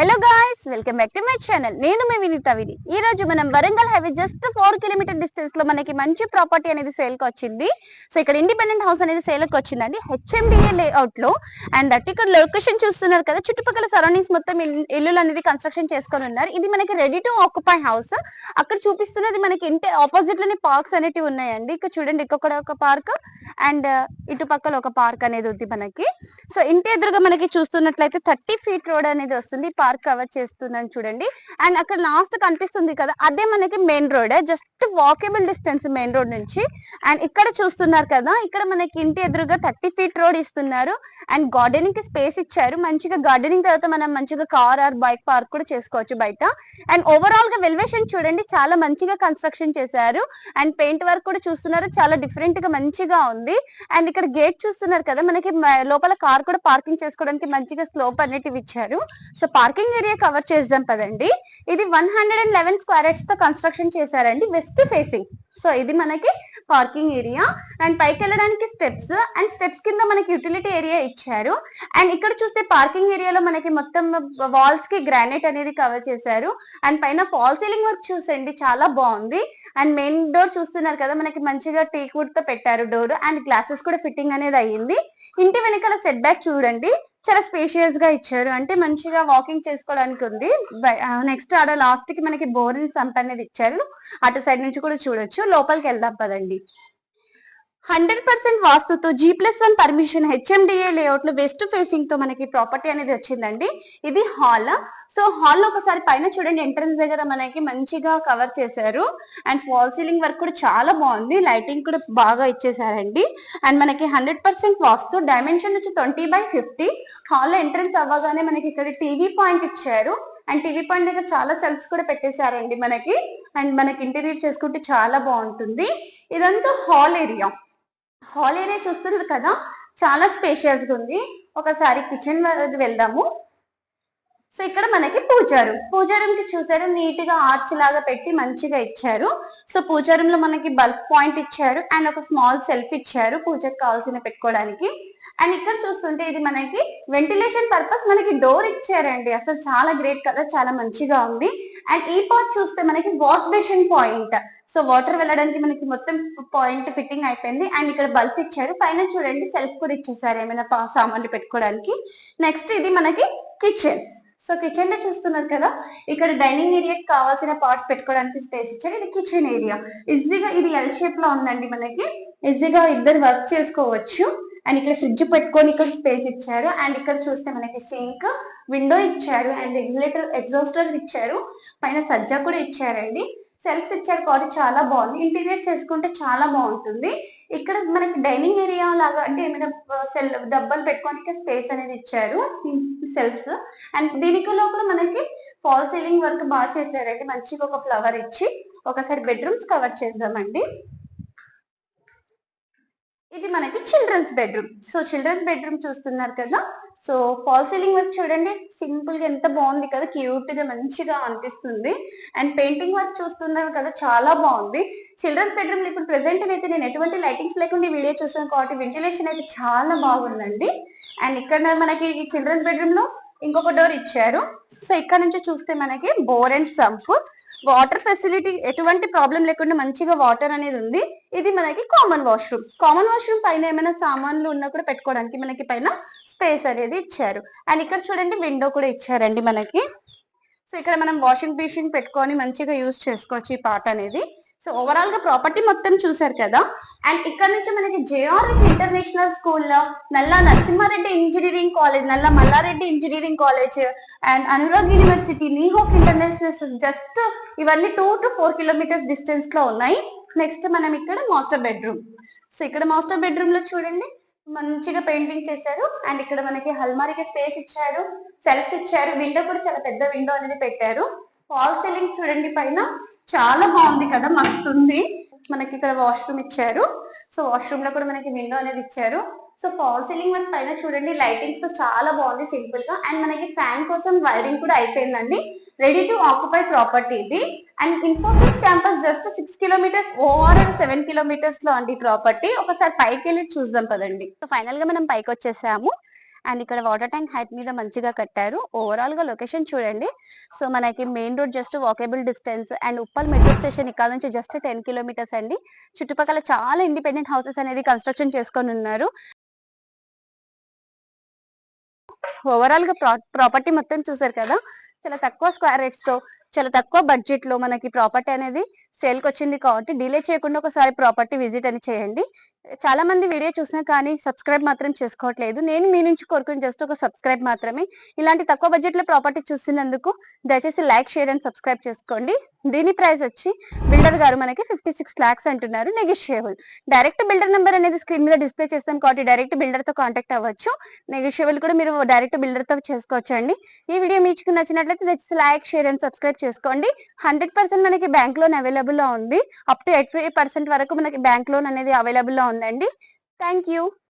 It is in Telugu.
Hello guys welcome back to my channel నేను మీ వినీత విని. ఈ రోజు మనం Warangal highway just four kilometre డిస్టెన్స్లో మనకి మంచి ప్రాపర్టీ అనేది సేల్కి వచ్చింది. సో ఇక్కడ ఇండిపెండెంట్ హౌస్ అనేది సేల్కి వచ్చిందండి. హెచ్ఎండిఏ లేఅవుట్లో. అండ్ దట్ ఇక్కడ లొకేషన్ చూస్తున్నారు కదా. చుట్టుపక్కల సరౌండింగ్స్ మొత్తం ఇల్లు ఇల్లులు అనేది కన్స్ట్రక్షన్ చేసుకొని ఉన్నారు. ఇది మనకి రెడీ టు ఆక్యుపై హౌస్ అక్కడ చూపిస్తున్నది మనకి ఇంటి ఆపోజిట్లోనే పార్క్స్ అనేటివి ఉన్నాయండి. ఇక్కడ చూడండి ఇక్కడ ఒక పార్క్ అండ్ uh, ఇటు పక్కల ఒక పార్క్ అనేది ఉంది మనకి. సో ఇంటి ఎదురుగా మనకి చూస్తున్నట్లయితే థర్టీ ఫీట్ రోడ్ అనేది వస్తుంది. పార్క్ కవర్ చేస్తుందని చూడండి. అండ్ అక్కడ లాస్ట్ కనిపిస్తుంది కదా అదే మనకి main road just walkable distance main road నుంచి. అండ్ ఇక్కడ చూస్తున్నారు కదా ఇక్కడ మనకి ఇంటి ఎదురుగా థర్టీ ఫీట్ రోడ్ ఇస్తున్నారు. అండ్ గార్డెనింగ్కి స్పేస్ ఇచ్చారు. మంచిగా గార్డెనింగ్ తర్వాత మనం మంచిగా కార్ ఆర్ బైక్ పార్క్ కూడా చేసుకోవచ్చు బయట. అండ్ ఓవరాల్గా వెల్వేషన్ చూడండి చాలా మంచిగా కన్స్ట్రక్షన్ చేశారు. అండ్ పెయింట్ వర్క్ కూడా చూస్తున్నారు చాలా డిఫరెంట్గా మంచిగా ఉంది. అండ్ ఇక్కడ గేట్ చూస్తున్నారు కదా మనకి లోపల కార్ కూడా పార్కింగ్ చేసుకోవడానికి మంచిగా స్లోప్ అనేటివి ఇచ్చారు. So parking parking area cover చేద్దాం పదండి ఇది వన్ హండ్రెడ్ అండ్ లెవెన్ స్క్వేర్తో కన్స్ట్రక్షన్ చేశారండి వెస్ట్ ఫేసింగ్ సో ఇది మనకి పార్కింగ్ ఏరియా అండ్ పైకి వెళ్ళడానికి స్టెప్స్ అండ్ స్టెప్స్ కింద మనకి యూటిలిటీ ఏరియా ఇచ్చారు. అండ్ ఇక్కడ చూస్తే పార్కింగ్ ఏరియాలో మనకి మొత్తం వాల్స్కి గ్రానైట్ అనేది కవర్ చేశారు. అండ్ పైన ఫాల్ సీలింగ్ వర్క్ చూసండి చాలా బాగుంది. అండ్ మెయిన్ డోర్ చూస్తున్నారు కదా మనకి మంచిగా టీక్ వుడ్తో పెట్టారు డోర్ అండ్ గ్లాసెస్ కూడా ఫిట్టింగ్ అనేది అయ్యింది. ఇంటి వెనకాల సెట్ బ్యాక్ చూడండి. చాలా స్పేషియస్గా ఇచ్చారు. అంటే మంచిగా వాకింగ్ చేసుకోవడానికి ఉంది. నెక్స్ట్ uh, ఆడ లాస్ట్కి మనకి బోరింగ్ సంప్ అనేది ఇచ్చారు. అటు సైడ్ నుంచి కూడా చూడొచ్చు. లోపలికి వెళ్దాం పదండి. Hundred percent వాస్తుతో G plus one permission HMDA లేఅవుట్లో వెస్ట్ ఫేసింగ్తో మనకి ప్రాపర్టీ అనేది వచ్చిందండి. ఇది హాల్ సో హాల్లో ఒకసారి పైన చూడండి ఎంట్రన్స్ దగ్గర మనకి మంచిగా కవర్ చేశారు. అండ్ ఫాల్ సీలింగ్ వర్క్ కూడా చాలా బాగుంది. లైటింగ్ కూడా బాగా ఇచ్చేసారండి. అండ్ మనకి హండ్రెడ్ పర్సెంట్ వాస్తు డైమెన్షన్ వచ్చి ట్వంటీ బై ఫిఫ్టీ హాల్లో ఎంట్రన్స్ అవ్వగానే మనకి ఇక్కడ టీవీ పాయింట్ ఇచ్చారు. అండ్ టీవీ పాయింట్ దగ్గర చాలా సెల్ఫ్స్ కూడా పెట్టేశారండి మనకి. అండ్ మనకి ఇంటీరియర్ చేసుకుంటే చాలా బాగుంటుంది. ఇదంతా హాల్ ఏరియా హాల్ ఏరియా చూస్తుంది కదా చాలా స్పేషియస్గా ఉంది. ఒకసారి కిచెన్ వెళ్దాము. సో ఇక్కడ మనకి పూజారు పూజారం కి చూసారు నీట్గా ఆర్చ్ లాగా పెట్టి మంచిగా ఇచ్చారు. సో పూజారంలో మనకి బల్బ్ పాయింట్ ఇచ్చారు అండ్ ఒక స్మాల్ సెల్ఫ్ ఇచ్చారు పూజకు కావాల్సిన పెట్టుకోవడానికి. అండ్ ఇక్కడ చూస్తుంటే ఇది మనకి వెంటిలేషన్ పర్పస్ మనకి డోర్ ఇచ్చారండి. అసలు చాలా గ్రేట్ కదా చాలా మంచిగా ఉంది. అండ్ ఈ పార్ట్ చూస్తే మనకి wash basin point. So water వెళ్ళడానికి మనకి మొత్తం పాయింట్ ఫిట్టింగ్ అయిపోయింది. అండ్ ఇక్కడ బల్బ్ ఇచ్చారు. పైన చూడండి సెల్ఫ్ కూడా ఇచ్చేసారు ఏమైనా సామాన్లు పెట్టుకోవడానికి. నెక్స్ట్ ఇది మనకి కిచెన్ సో కిచెన్లో చూస్తున్నారు కదా ఇక్కడ డైనింగ్ ఏరియాకి కావాల్సిన పార్ట్స్ పెట్టుకోవడానికి స్పేస్ ఇచ్చారు. ఇది కిచెన్ ఏరియా ఈజీగా ఇది ఎల్ షేప్లో ఉందండి మనకి. ఈజీగా ఇద్దరు వర్క్ చేసుకోవచ్చు. అండ్ ఇక్కడ ఫ్రిడ్జ్ పెట్టుకొని ఇక్కడ స్పేస్ ఇచ్చారు. అండ్ ఇక్కడ చూస్తే మనకి సింక్ విండో ఇచ్చారు. అండ్ ఎగ్జిలేటర్ ఎగ్జాస్టర్ ఇచ్చారు. పైన సజ్జా కూడా ఇచ్చారండి. సెల్ఫ్స్ ఇచ్చారు కాబట్టి చాలా బాగుంది. ఇంటీరియర్ చేసుకుంటే చాలా బాగుంటుంది. ఇక్కడ మనకి డైనింగ్ ఏరియా లాగా అంటే ఏమైనా సెల్ డబ్బాలు పెట్టుకోనికి స్పేస్ అనేది ఇచ్చారు. సెల్ఫ్స్. అండ్ దీనికి లోపల మనకి ఫాల్ సీలింగ్ వర్క్ బాగా చేశారండి. మంచిగా ఒక ఫ్లవర్ ఇచ్చి ఒకసారి బెడ్రూమ్స్ కవర్ చేద్దామండి. ఇది మనకి children's bedroom so children's bedroom చూస్తున్నారు కదా. సో ఫాల్ సీలింగ్ వర్క్ చూడండి. సింపుల్గా ఎంత బాగుంది కదా. క్యూట్గా మంచిగా అనిపిస్తుంది. అండ్ పెయింటింగ్ వర్క్ చూస్తున్నారు కదా. చాలా బాగుంది. చిల్డ్రన్స్ బెడ్రూమ్ ఇప్పుడు ప్రెసెంట్ అయితే నేను ఎటువంటి లైటింగ్స్ లేకుండా వీడియో చూసాను కాబట్టి వెంటిలేషన్ అయితే చాలా బాగుందండి. అండ్ ఇక్కడ మనకి ఈ చిల్డ్రన్స్ బెడ్రూమ్లో ఇంకొక డోర్ ఇచ్చారు. సో ఇక్కడ నుంచి చూస్తే మనకి bore and sump water facility ఎటువంటి ప్రాబ్లం లేకుండా మంచిగా వాటర్ అనేది ఉంది. ఇది మనకి కామన్ వాష్రూమ్. కామన్ వాష్రూమ్ పైన ఏమైనా సామాన్లు ఉన్నా కూడా పెట్టుకోవడానికి మనకి పైన స్పేస్ అనేది ఇచ్చారు. అండ్ ఇక్కడ చూడండి విండో కూడా ఇచ్చారండి మనకి. సో ఇక్కడ మనం వాషింగ్ మిషన్ పెట్టుకొని మంచిగా యూజ్ చేసుకోవచ్చు ఈ పార్ట్ అనేది. సో ఓవరాల్గా ప్రాపర్టీ మొత్తం చూసారు కదా. అండ్ ఇక్కడ నుంచి మనకి జేఆర్ఎస్ ఇంటర్నేషనల్ స్కూల్ నల్లా Narasimha Reddy engineering college Nalla Malla Reddy engineering college and Anurag university లీహోక్ international just ఇవన్నీ టూ టు ఫోర్ కిలోమీటర్స్ డిస్టెన్స్లో ఉన్నాయి. నెక్స్ట్ మనం ఇక్కడ మాస్టర్ బెడ్రూమ్ సో ఇక్కడ మాస్టర్ బెడ్రూమ్లో చూడండి. మంచిగా పెయింటింగ్ చేశారు. అండ్ ఇక్కడ మనకి హల్మారీకి స్పేస్ ఇచ్చారు. సెల్ఫ్స్ ఇచ్చారు. విండో కూడా చాలా పెద్ద విండో అనేది పెట్టారు. ఫాల్ సీలింగ్ చూడండి పైన. చాలా బాగుంది కదా. మస్తుంది మనకి ఇక్కడ వాష్రూమ్ ఇచ్చారు. సో వాష్రూమ్లో కూడా మనకి విండో అనేది ఇచ్చారు. సో ఫాల్ సీలింగ్ మనకి పైన చూడండి లైటింగ్స్తో చాలా బాగుంది సింపుల్గా. అండ్ మనకి ఫ్యాన్ కోసం వైరింగ్ కూడా అయిపోయిందండి. రెడీ టు ఆక్యుపై ప్రాపర్టీ ఇది. And Infosys campus just six kilometres over and seven కిలోమీటర్స్లో అండి ప్రాపర్టీ ఒకసారి పైకి వెళ్ళి చూద్దాం పదండి. సో ఫైనల్గా మనం పైకి వచ్చేసాము. అండ్ ఇక్కడ వాటర్ ట్యాంక్ హైట్ మీద మంచిగా కట్టారు. ఓవరాల్గా లొకేషన్ చూడండి. సో మనకి main road just walkable distance and Uppal metro station ఇక్కడ నుంచి జస్ట్ టెన్ కిలోమీటర్స్ అండి. చుట్టుపక్కల చాలా ఇండిపెండెంట్ హౌసెస్ అనేది కన్స్ట్రక్షన్ చేసుకొని ఉన్నారు. ఓవరాల్గా ప్రాపర్టీ మొత్తం చూసారు కదా చాలా తక్కువ స్క్వేర్ రేట్స్తో చాలా తక్కువ బడ్జెట్లో మనకి ప్రాపర్టీ అనేది సేల్కి వచ్చింది కాబట్టి డిలే చేయకుండా ఒకసారి ప్రాపర్టీ విజిట్ అని చేయండి. చాలా మంది వీడియో చూసినా కానీ సబ్స్క్రైబ్ మాత్రం చేసుకోవట్లేదు. నేను మీ నుంచి కోరుకుని జస్ట్ ఒక సబ్స్క్రైబ్ మాత్రమే. ఇలాంటి తక్కువ బడ్జెట్లో ప్రాపర్టీ చూస్తున్నందుకు దయచేసి లైక్ షేర్ అండ్ సబ్స్క్రైబ్ చేసుకోండి. దీని ప్రైస్ వచ్చి బిల్డర్ గారు మనకి ఫిఫ్టీ సిక్స్ లాక్స్ అంటున్నారు నెగిషియబుల్ డైరెక్ట్ బిల్డర్ నెంబర్ అనేది స్క్రీన్ మీద డిస్ప్లే చేస్తాం కాబట్టి డైరెక్ట్ బిల్డర్తో కాంటాక్ట్ అవ్వచ్చు. నెగిషియబుల్ కూడా మీరు డైరెక్ట్ బిల్డర్తో చేసుకోవచ్చు అండి. ఈ వీడియో మీకు నచ్చినట్లయితే దయచేసి లైక్ షేర్ అండ్ సబ్స్క్రైబ్ చేసుకోండి. హండ్రెడ్ పర్సెంట్ మనకి బ్యాంక్ లోన్ అవైలబుల్లో ఉంది. అప్ టు ఎయిటీ పర్సెంట్ వరకు మనకి బ్యాంక్ లోన్ అనేది అవైలబుల్లో ఉందండి థ్యాంక్ యూ